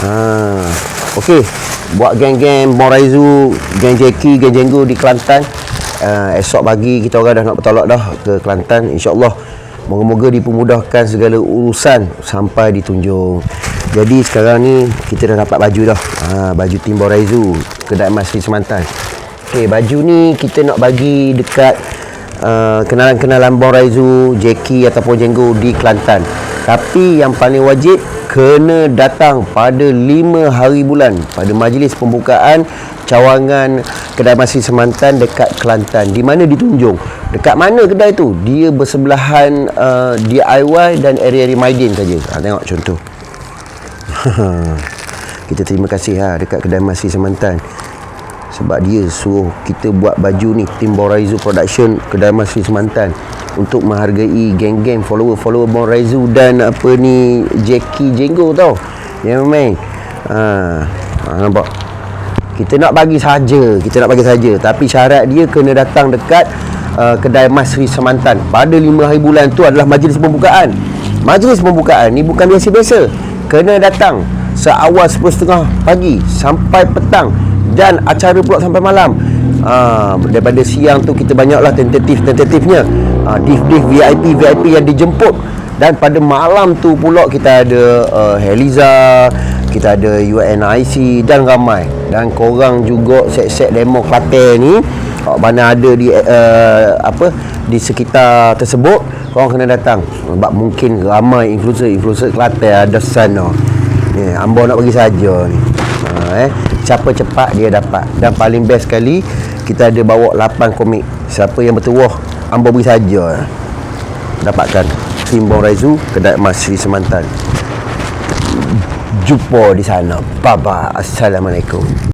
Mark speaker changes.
Speaker 1: Ha. Okey, buat geng-geng Moraizu, geng Jackie, geng Jenggo di Kelantan. Uh, esok pagi kita orang dah nak bertolak dah ke Kelantan insya-Allah. Moga-moga dipermudahkan segala urusan sampai di Tunjung. Jadi sekarang ni kita dah dapat baju dah. Ha, baju tim Moraizu kedai emas Sri Semantan. Okey, baju ni kita nak bagi dekat uh, kenalan-kenalan Moraizu, Jackie ataupun Jenggo di Kelantan. Tapi yang paling wajib kena datang pada 5 hari bulan pada majlis pembukaan cawangan kedai Masri Semantan dekat Kelantan. Di mana ditunjung? Dekat mana kedai tu? Dia bersebelahan uh, DIY dan area-area Maidin saja. Ha, tengok contoh. Kita terima kasih ha dekat kedai Masri Semantan sebab dia suruh kita buat baju ni tim Boraizu Production kedai Masri Semantan untuk menghargai geng-geng follower-follower Boraizu dan apa ni Jackie Jenggo tau. Yang main ha, ha nampak? Kita nak bagi saja kita nak bagi saja tapi syarat dia kena datang dekat uh, kedai Mas Sri Semantan. Pada 5 hari bulan tu adalah majlis pembukaan. Majlis pembukaan ni bukan biasa-biasa. Kena datang seawal 10.30 pagi sampai petang dan acara pula sampai malam. Uh, daripada siang tu kita banyaklah tentatif-tentatifnya uh, div-div VIP VIP yang dijemput. Dan pada malam tu pula kita ada uh, Heliza kita ada UNIC dan ramai. Dan korang juga set-set demo Kelantan ni mana ada di uh, apa di sekitar tersebut korang kena datang. Sebab mungkin ramai influencer-influencer Kelantan ada sana. Ni ambo nak bagi saja ni. Ha, eh siapa cepat dia dapat. Dan paling best sekali kita ada bawa 8 komik. Siapa yang bertuah ambo bagi saja. Dapatkan tim Bong Raizu kedai emas Sri Semantan. Jumpa di sana. Bye bye assalamualaikum